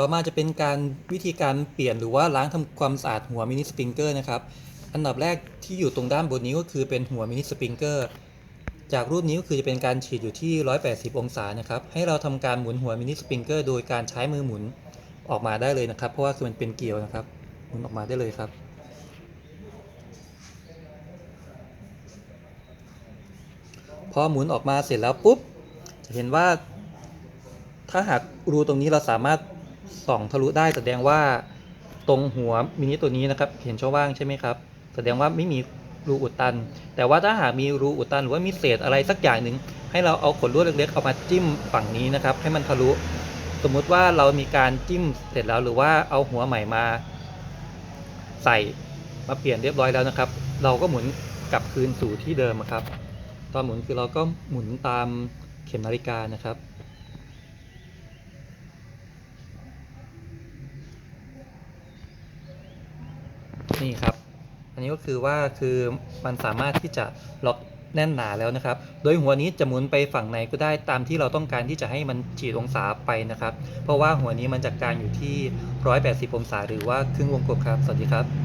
ต่อมาจะเป็นการวิธีการเปลี่ยนหรือว่าล้างทำความสะอาดหัวมินิสปริงเกอร์นะครับ อันดับแรกที่อยู่ตรงด้านบนนี้ก็คือเป็นหัวมินิสปริงเกอร์จากรูปนี้ก็คือจะเป็นการฉีดอยู่ที่ 180 องศานะครับ ให้เราทำการหมุนหัวมินิสปริงเกอร์โดยการใช้มือหมุนออกมาได้เลยนะครับ เพราะว่าคือมันเป็นเกลียวนะครับ หมุนออกมาได้เลยครับ พอหมุนออกมาเสร็จแล้วปุ๊บจะเห็นว่าถ้าหากรูตรงนี้เราสามารถ ส่องทะลุได้แสดงว่าตรงหัวมินิตัวนี้นะครับ เห็นช่องว่างใช่ไหมครับ แสดงว่าไม่มีรูอุดตัน แต่ว่าถ้าหากมีรูอุดตัน หรือว่ามีเศษอะไรสักอย่างหนึ่งให้เราเอาขนลวดเล็กๆเอามาจิ้มฝั่งนี้นะครับ ให้มันทะลุ สมมุติว่าเรามีการจิ้มเสร็จแล้วหรือว่าเอาหัวใหม่มา ใส่มาเปลี่ยนเรียบร้อยแล้วนะครับ เราก็หมุนกลับคืนสู่ที่เดิมครับ ตอนหมุนคือเราก็หมุนตามเข็มนาฬิกานะครับ นี่ครับ อันนี้ก็คือว่าคือมันสามารถที่จะล็อกแน่นหนาแล้วนะครับ โดยหัวนี้จะหมุนไปฝั่งไหนก็ได้ตามที่เราต้องการที่จะให้มันฉีดองศาไปนะครับ เพราะว่าหัวนี้มันจะกการอยู่ที่ 180 องศาหรือว่าครึ่งวงกลมครับ สวัสดีครับ